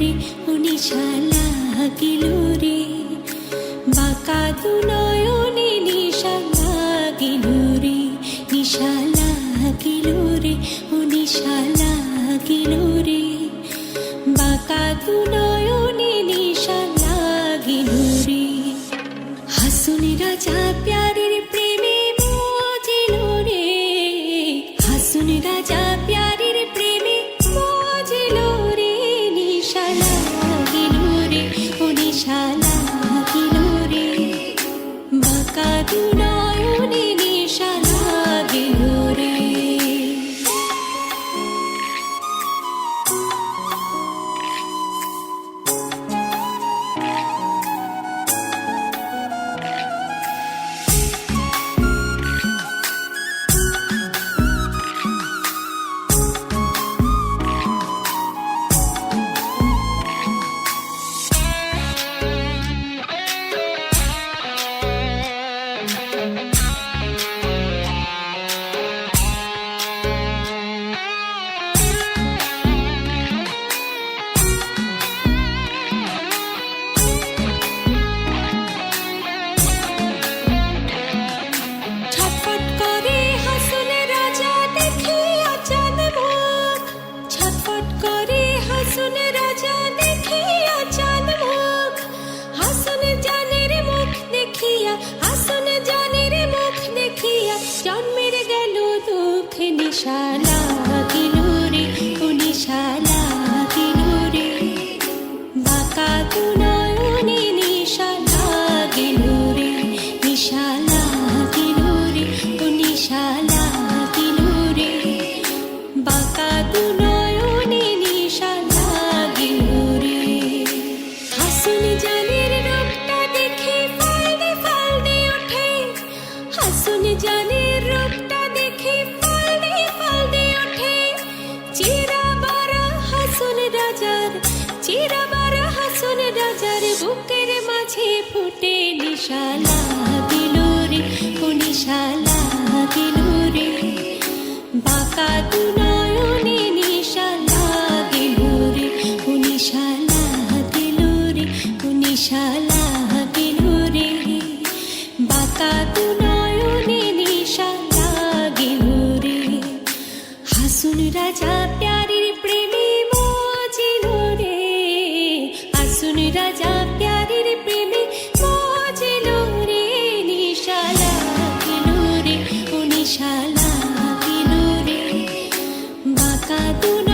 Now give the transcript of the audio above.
নিশা লাগিল রে। বাঁকা দু নয়নে নিশা লাগিল রে নিশা লাগিল রে ও নিশা লাগিল রে। বাঁকা দু নয়নে নিশা লাগিল রে। হাসুন রাজা বাঁকা দুঃখ নিশা লাগিল রে ও নিশা লাগিল রে বাঁকা দু নয়নে নিশা লাগিল রে নিশা লাগিল রে ও নিশা লাগিল রে বাঁকা দু মাঝে ফুটে নিশালা গিলুরে ও নিশালা বাঁকা আগুন